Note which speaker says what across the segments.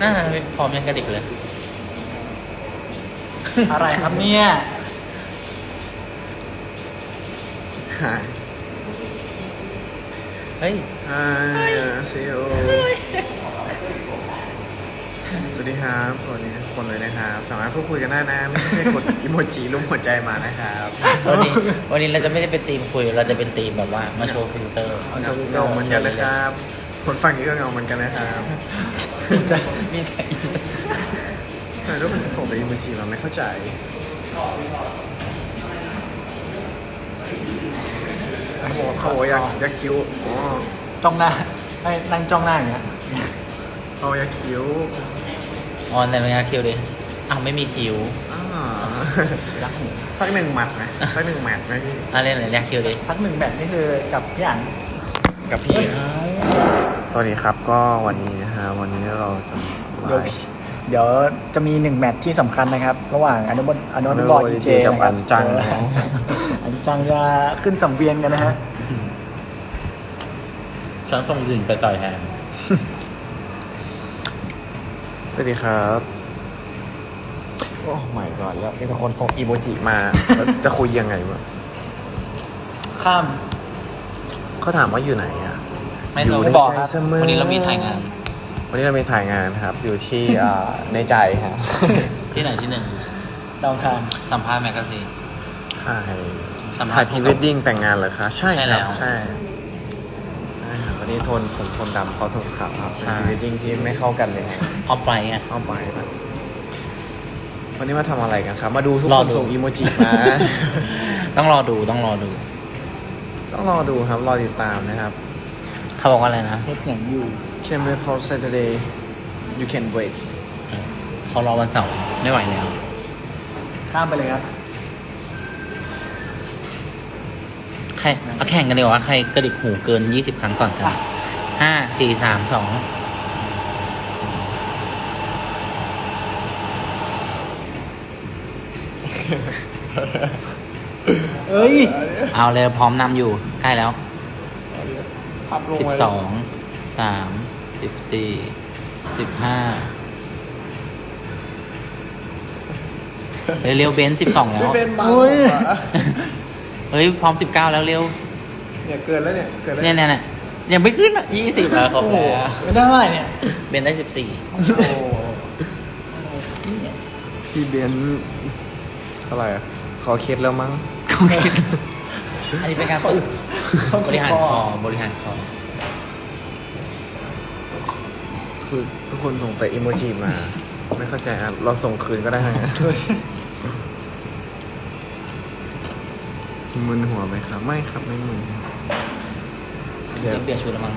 Speaker 1: น่าไม่พร้อมยังกระดิกเลย
Speaker 2: อะไรครับเนี่ย
Speaker 3: หาย
Speaker 1: เฮ้ย
Speaker 3: ฮายเซโอสวัสดีครับสวัสดีทุกคนเลยนะครับ สามารถพูดคุยกันได้นะ ไม่ใช่แค่กดอิโมจิรูปหัวใจมานะครับ
Speaker 1: วันนี้วันนี้เราจะไม่ได้เป็นทีมคุย เราจะเป็นทีมแบบว่ามาโชว์ฟิลเตอร์
Speaker 2: เอาโชว์
Speaker 3: เงาเหมือนกันนะครับ คนฝั่งนี้ก็เงาเหมือนกันนะครับ
Speaker 2: จะ
Speaker 1: มีแต่อีโมจิ
Speaker 3: ทำไมต้องส่งแต่อิโมจิมาไม่เข้าใจ เขาบอกเขาบอกอยากอยากคิ้วอ๋อ
Speaker 2: จ้องหน้าให้นั่งจ้องหน้าอย่างเงี้ย
Speaker 3: เขาอยากคิ้ว
Speaker 1: ออนในงานคิวดิอ้าวไม่มีคิว
Speaker 3: อ่า
Speaker 2: รักหมู
Speaker 3: สักหนึ่งหมัดไหมสักหนึ่งแมตช์ไหมพี่
Speaker 1: อะไรไหนเรียกคิวดิ
Speaker 2: สักหนึ่งแบบนี่คือกับพี่อัน
Speaker 3: กับพี่ สวัสดีครับก็วันนี้นะฮะวันนี้เราจะมา
Speaker 2: เดี๋ยวเดี๋ยวจะมีหนึ่งแมตช์ที่สำคัญนะครับ ระหว่างอนุบอลอนุบอลอีเจ
Speaker 3: กับ
Speaker 2: นะค
Speaker 3: อั
Speaker 2: รับ
Speaker 3: นจัง
Speaker 2: เอออันจังจะขึ้นสังเวียนกันนะฮะ
Speaker 1: ฉันส่งอื่นไปต่อยแทน
Speaker 3: สวัสดีครับ โอ้ไม่ก่อนแล้วมีแต่คนส่งอีโมจิมาแล้วจะคุยยังไงวะ
Speaker 2: ข้าม
Speaker 3: เขาถามว่าอยู่ไหนอะ
Speaker 1: ไม่
Speaker 3: อยู่
Speaker 1: ต้อง
Speaker 3: ใน
Speaker 1: บอก
Speaker 3: ใจ
Speaker 1: ครับ
Speaker 3: เสมอ
Speaker 1: วันนี้เรามีถ่ายงาน
Speaker 3: วันนี้เรามีถ่ายงานครับ อยู่ที่อ่าในใจครับ
Speaker 1: ที่ไหนที่หนึ่ง
Speaker 2: ดาวอังคาร
Speaker 1: สัมภาษณ์แมกกาซีน
Speaker 3: ถ่าย
Speaker 1: สัมภา
Speaker 3: ถ่า
Speaker 1: ษ
Speaker 3: ย
Speaker 1: ณ์
Speaker 3: พรีเวดดิ้งแต่งงานเหรอคะใช่
Speaker 1: ใช่
Speaker 3: ค
Speaker 1: แล้
Speaker 3: รับ
Speaker 1: ว
Speaker 3: ใช่ใช่ครับวันนี้โทนผมโทนดำเขาโทนขาวครับ
Speaker 1: ใช่
Speaker 3: เป็นพรีเวดดิ้งที่ไม่เข้ากันเลยครับ
Speaker 1: ออฟไฟไง
Speaker 3: เอาไปครับวันนี้มาทำอะไรกันครับ มาดูทุก
Speaker 1: รอ
Speaker 3: คน
Speaker 1: ดู
Speaker 3: ส่งอีโมจิมา
Speaker 1: ต้องรอดูต้องรอดู
Speaker 3: ต้องรอดูครับ รอติดตามนะครับ
Speaker 1: เขาบอกว่าอะไรนะ
Speaker 2: เฮ็ดอย่างอยู่
Speaker 3: Can wait for Saturday you can wait
Speaker 1: เขารอวันเสาร์ไม่ไหวแล้ว
Speaker 2: ข้ามไปเลยครับ
Speaker 1: ใครเอาแข่งกันดีกว่าว่าใครกระดิกหูเกินยี่สิบครั้งก่อนกัน ห้าสี่สามสอง
Speaker 2: เอ้ย
Speaker 1: เอาเลยพร้อมนำอยู่ ใกล้แล้ว
Speaker 3: พับลง
Speaker 1: สิบ
Speaker 3: มา
Speaker 1: สองสามสิบสี่สิบห้าเร็วๆเบนสิบสองแล้
Speaker 3: ไม่
Speaker 1: ว
Speaker 3: เป็นบ้า
Speaker 2: อุ้ย
Speaker 3: เหรอ
Speaker 1: เฮ้ย พร้อมสิบเก้าแล้วเร็ว
Speaker 3: เนี่ยเกินแล้วเนี่ยเกินแล้ว
Speaker 1: เนี่ยเนี่ยเนี่ยยังไม่ขึ้นอะยี่สิบแล้วครบ
Speaker 2: โอ้โห
Speaker 1: แล้ว
Speaker 2: เป็นได้เท่าไหร่เนี่ย
Speaker 1: เบนได้สิบสี่
Speaker 2: โอ้โห
Speaker 3: พี่เบนซ์เท่าไหร่อะขอเคสแล้วมั้ง
Speaker 1: อันนี้เป็นการฝึก บริหารคอบริหารคอ
Speaker 3: คือทุกคนส่งแต่อีโมจิมา ไม่เข้าใจอะ เราส่งคืนก็ได้นะมึนหัวไหมครับ ไม่ครับไม่มึนเดี๋ยว
Speaker 1: เปลี่ยนชุดแล้วมั้ง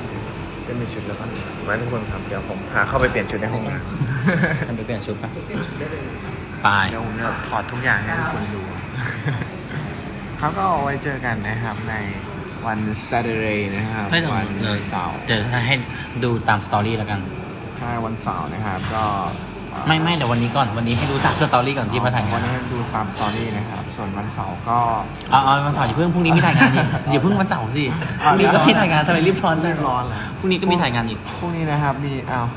Speaker 3: จะมีชุดแล้วก็ไว้ทุกคนครับ เดี๋ยวผมพาเข้าไปเปลี่ยนชุดในห้องน้ำ
Speaker 1: ทำไปเปลี่ยนชุดปะไป
Speaker 3: เดี๋ยวผมจะถอดทุกอย่างให้ทุกคนดู ครับก็เอาไว้เจอกันนะครับใน วัน Saturday นะครับ
Speaker 1: ไม่ต้อง
Speaker 3: วัน
Speaker 1: เลย
Speaker 3: เสาร์
Speaker 1: เดี๋ยวให้ดูตามสตอรี่แล้วกัน
Speaker 3: ใช่วันเสาร์นะครับ ก็เอ่อ
Speaker 1: ไม่ไม่เดี๋ยววันนี้ก่อนวันนี้ให้ดูตามสตอรี่ก่อนที่มาถ่ายงา
Speaker 3: วันนนี้ดูตามสตอรี่นะครับ ส่วนวันเสาร์ก็
Speaker 1: เอาเอาวันเสาร์อย่าเพิ่งพรุ่งนี้มีถ่ายงานอีกอย่าเพิ่งวันเสาร์สิพรุ่งนี้ก็มีถ่ายงานทำไมรีบร้อนจัง
Speaker 3: ร้อนแล้ว
Speaker 1: พรุ่งนี้ก็มีถ่ายงานอีก
Speaker 3: พรุ่งนี้นะครับมีอ้าว